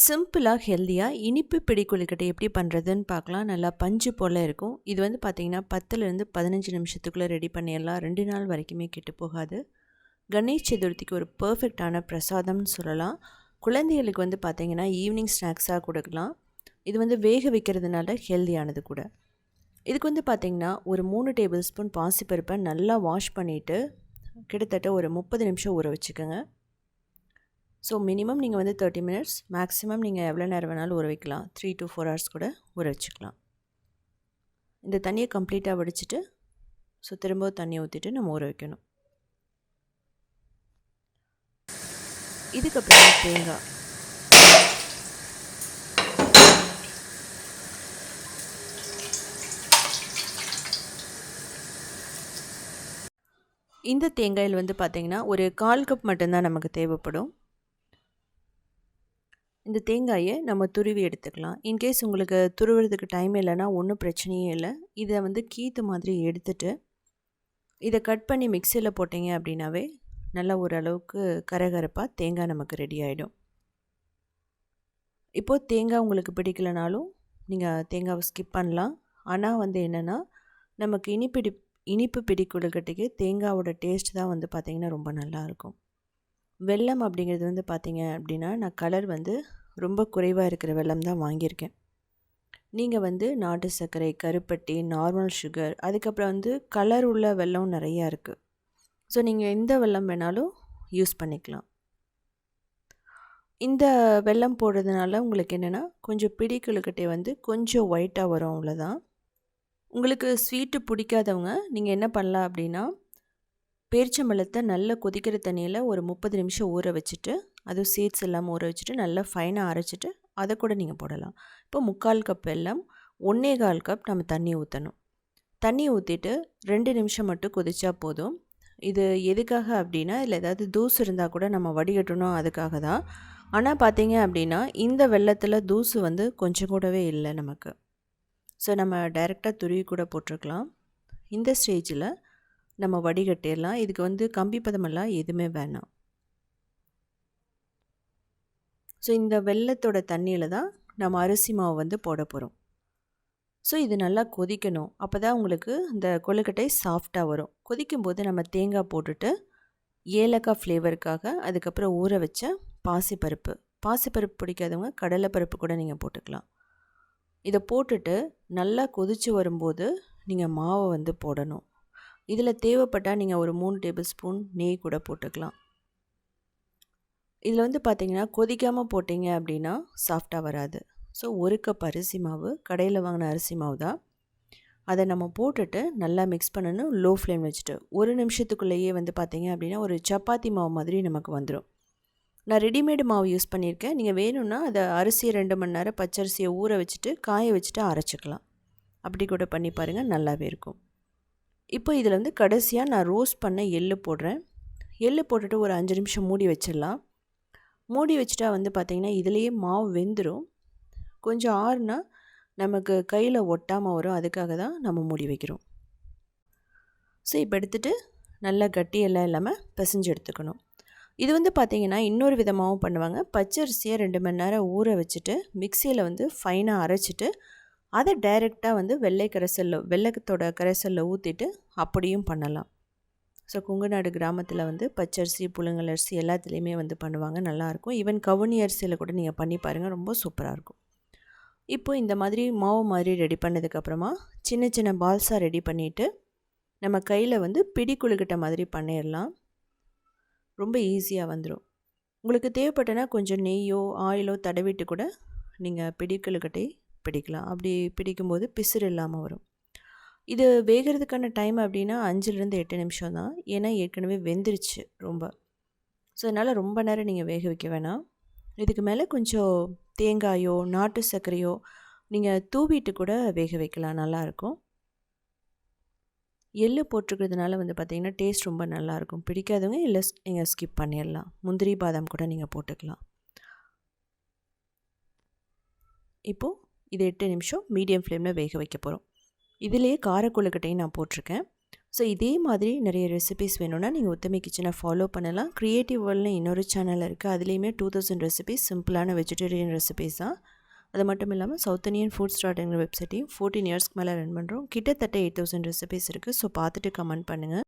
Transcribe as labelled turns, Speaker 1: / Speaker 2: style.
Speaker 1: சிம்பிளாக ஹெல்த்தியாக இனிப்பு பிடி கொழுக்கட்டை எப்படி பண்ணுறதுன்னு பார்க்கலாம். நல்லா பஞ்சு போல் இருக்கும். இது வந்து பார்த்திங்கன்னா பத்துலேருந்து பதினஞ்சு நிமிஷத்துக்குள்ளே ரெடி பண்ணிடலாம் ரெண்டு நாள் வரைக்குமே கெட்டு போகாது. கணேஷ் சதுர்த்திக்கு ஒரு பர்ஃபெக்டான பிரசாதம்னு சொல்லலாம். குழந்தைகளுக்கு வந்து பார்த்திங்கன்னா ஈவினிங் ஸ்நாக்ஸாக கொடுக்கலாம். இது வந்து வேக வைக்கிறதுனால ஹெல்த்தியானது கூட. இதுக்கு வந்து பார்த்திங்கன்னா ஒரு மூணு டேபிள் ஸ்பூன் பாசிப்பருப்பை நல்லா வாஷ் பண்ணிவிட்டு கிட்டத்தட்ட ஒரு முப்பது நிமிஷம் ஊற வச்சுக்கோங்க. ஸோ மினிமம் நீங்கள் வந்து தேர்ட்டி மினிட்ஸ் மேக்ஸிமம் நீங்கள் எவ்வளோ நேரம் வேணாலும் ஊற வைக்கலாம். த்ரீ டு ஃபோர் ஹவர்ஸ் கூட ஊற வச்சுக்கலாம். இந்த தண்ணியை கம்ப்ளீட்டாக வடிச்சிட்டு ஸோ திரும்ப தண்ணியை ஊற்றிட்டு நம்ம ஊற வைக்கணும். இதுக்கப்புறம் தேங்காய். இந்த தேங்காயில் வந்து பார்த்திங்கன்னா ஒரு கால் கப் மட்டும்தான் நமக்கு தேவைப்படும். இந்த தேங்காயை நம்ம துருவி எடுத்துக்கலாம். இன்கேஸ் உங்களுக்கு துருவுறதுக்கு டைம் இல்லைன்னா ஒன்றும் பிரச்சனையே இல்லை. இதை வந்து கீத்து மாதிரி எடுத்துட்டு இதை கட் பண்ணி மிக்சியில் போட்டிங்க அப்படின்னாவே நல்லா ஓரளவுக்கு கரகரப்பாக தேங்காய் நமக்கு ரெடி ஆகிடும் இப்போது தேங்காய் உங்களுக்கு பிடிக்கலனாலும் நீங்கள் தேங்காவை ஸ்கிப் பண்ணலாம். ஆனால் வந்து என்னென்னா நமக்கு இனிப்பிடி இனிப்பு பிடி தேங்காவோட டேஸ்ட் தான் வந்து பார்த்திங்கன்னா ரொம்ப நல்லாயிருக்கும் வெல்லம் அப்படிங்கிறது வந்து பார்த்திங்க அப்படின்னா நான் கலர் வந்து ரொம்ப குறைவாக இருக்கிற வெள்ளம் தான் வாங்கியிருக்கேன். நீங்கள் வந்து நாட்டு சர்க்கரை கருப்பட்டி நார்மல் சுகர் அதுக்கப்புறம் வந்து கலர் உள்ள வெல்லம் நிறையா இருக்குது ஸோ நீங்கள் எந்த வெல்லம் வேணாலும் யூஸ் பண்ணிக்கலாம். இந்த வெல்லம் போடுறதுனால உங்களுக்கு என்னென்னா கொஞ்சம் பிடிக்குழுக்கிட்டே வந்து கொஞ்சம் ஒயிட்டாக வரும் அவ்வளோதான் உங்களுக்கு ஸ்வீட்டு பிடிக்காதவங்க நீங்கள் என்ன பண்ணலாம் அப்படின்னா பேரிச்சம்பழத்தை நல்லா கொதிக்கிற தண்ணியில் ஒரு முப்பது நிமிஷம் ஊற வச்சுட்டு அதுவும் சீட்ஸ் இல்லாமல் ஊற வச்சுட்டு நல்லா ஃபைனாக அரைச்சிட்டு அதை கூட நீங்கள் போடலாம். இப்போ முக்கால் கப் எல்லாம் ஒன்றே கால் கப் நம்ம தண்ணி ஊற்றணும் தண்ணி ஊற்றிட்டு ரெண்டு நிமிஷம் மட்டும் கொதிச்சா போதும். இது எதுக்காக அப்படின்னா இல்லை ஏதாவது தூசு இருந்தால் கூட நம்ம வடிகட்டணும் அதுக்காக தான். ஆனால் பார்த்தீங்க அப்படின்னா இந்த வெள்ளத்தில் தூசு வந்து கொஞ்சம் கூடவே இல்லை நமக்கு. ஸோ நம்ம டைரெக்டாக துருவி கூட போட்டிருக்கலாம். இந்த ஸ்டேஜில் நம்ம வடிகட்டிடலாம். இதுக்கு வந்து கம்பி பதமெல்லாம் எதுவுமே வேணாம். ஸோ இந்த வெள்ளத்தோட தண்ணியில் தான் நம்ம அரிசி மாவு வந்து போட போகிறோம் ஸோ இது நல்லா கொதிக்கணும். அப்போ தான் உங்களுக்கு இந்த கொழுக்கட்டை சாஃப்டாக வரும். கொதிக்கும்போது நம்ம தேங்காய் போட்டுட்டு ஏலக்காய் ஃப்ளேவருக்காக அதுக்கப்புறம் ஊற வச்ச பாசிப்பருப்பு. பாசிப்பருப்பு பிடிக்காதவங்க கடலைப்பருப்பு கூட நீங்கள் போட்டுக்கலாம். இதை போட்டுட்டு நல்லா கொதித்து வரும்போது நீங்கள் மாவை வந்து போடணும். இதில் தேவைப்பட்டால் நீங்கள் ஒரு மூணு டேபிள் ஸ்பூன் நெய் கூட போட்டுக்கலாம். இதில் வந்து பார்த்திங்கன்னா கொதிக்காமல் போட்டிங்க அப்படின்னா சாஃப்டாக வராது. ஸோ ஒரு கப் அரிசி மாவு கடையில் வாங்கின அரிசி மாவு தான். அதை நம்ம போட்டுட்டு நல்லா மிக்ஸ் பண்ணணும் லோ ஃப்ளேம் வச்சுட்டு. ஒரு நிமிஷத்துக்குள்ளேயே வந்து பார்த்திங்க அப்படின்னா ஒரு சப்பாத்தி மாவு மாதிரி நமக்கு வந்துடும் நான் ரெடிமேடு மாவு யூஸ் பண்ணியிருக்கேன். நீங்கள் வேணும்னா அதை அரிசியை ரெண்டு மணி நேரம் பச்சரிசியை ஊற வச்சுட்டு காய வச்சுட்டு அரைச்சிக்கலாம். அப்படி கூட பண்ணி பாருங்கள் நல்லாவே இருக்கும். இப்போ இதில் வந்து கடைசியாக நான் ரோஸ்ட் பண்ண எள்ளு போடுறேன். எள்ளு போட்டுட்டு ஒரு அஞ்சு நிமிஷம் மூடி வச்சிடலாம். மூடி வச்சுட்டா வந்து பார்த்திங்கன்னா இதுலேயே மாவு வெந்துடும் கொஞ்சம் ஆறுனா நமக்கு கையில் ஒட்டாமல் வரும். அதுக்காக தான் நம்ம மூடி வைக்கிறோம். ஸோ இப்போ எடுத்துகிட்டு நல்லா கட்டி எல்லாம் இல்லாமல் பிசைஞ்சு எடுத்துக்கணும். இது வந்து பார்த்திங்கன்னா இன்னொரு விதமாகவும் பண்ணுவாங்க. பச்சரிசியை ரெண்டு மணி நேரம் ஊற வச்சுட்டு மிக்சியில் வந்து ஃபைனாக அரைச்சிட்டு அதை டைரெக்டாக வந்து வெள்ளை கரைசலில் வெள்ளத்தோட கரைசலில் ஊற்றிட்டு அப்படியும் பண்ணலாம். ஸோ குங்குநாடு கிராமத்தில் வந்து பச்சரிசி புழுங்கல் அரிசி எல்லாத்துலேயுமே வந்து பண்ணுவாங்க. நல்லாயிருக்கும் ஈவன் கவுனி அரிசியில் கூட நீங்கள் பண்ணி பாருங்கள் ரொம்ப சூப்பராக இருக்கும். இப்போ இந்த மாதிரி மாவு மாதிரி ரெடி பண்ணதுக்கப்புறமா சின்ன சின்ன பால்ஸாக ரெடி பண்ணிவிட்டு நம்ம கையில் வந்து பிடி குழுக்கிட்ட மாதிரி பண்ணிடலாம் ரொம்ப ஈஸியாக வந்துடும் உங்களுக்கு தேவைப்பட்டனா கொஞ்சம் நெய்யோ ஆயிலோ தடவிட்டு கூட நீங்கள் பிடி குழுக்கட்டை பிடிக்கலாம். அப்படி பிடிக்கும்போது பிசுறு இல்லாமல் வரும். இது வேகிறதுக்கான டைம் அப்படின்னா அஞ்சுலேருந்து எட்டு நிமிஷம் தான். ஏன்னா ஏற்கனவே வெந்துருச்சு ரொம்ப. ஸோ அதனால் ரொம்ப நேரம் நீங்கள் வேக வைக்க வேணாம். இதுக்கு மேலே கொஞ்சம் தேங்காயோ நாட்டு சர்க்கரையோ நீங்கள் தூவிட்டு கூட வேக வைக்கலாம். நல்லாயிருக்கும் எள்ளு போட்டிருக்கிறதுனால வந்து பார்த்திங்கன்னா டேஸ்ட் ரொம்ப நல்லாயிருக்கும் பிடிக்காதவங்க இல்லை நீங்கள் ஸ்கிப் பண்ணிடலாம் முந்திரி பாதாம் கூட நீங்கள் போட்டுக்கலாம். இப்போது இது எட்டு நிமிஷம் மீடியம் ஃப்ளேமில் வேக வைக்க போகிறோம் இதிலேயே காரக்குழுக்கட்டையும் நான் போட்டிருக்கேன். ஸோ இதே மாதிரி நிறைய ரெசிபிஸ் வேணும்னா நீங்கள் உத்தமி கிச்சனை ஃபாலோ பண்ணலாம். க்ரியேட்டிவ் வேர்ல்னு இன்னொரு சேனல் இருக்குது அதுலேயுமே டூ தௌசண்ட் ரெசிபிஸ் சிம்பிளான வெஜிடேரியன் ரெசிபிஸ் தான். அது மட்டும் இல்லாமல் சவுத் இந்தியன் ஃபுட் ஸ்டார்ட்ங்கிற வெப்சைட்டையும் ஃபோர்டீன் இயர்ஸ்க்கு மேலே ரன் பண்ணுறோம் கிட்டத்தட்ட எயிட் தௌசண்ட் ரெசிபிஸ் இருக்குது ஸோ பார்த்துட்டு கமெண்ட் பண்ணுங்கள்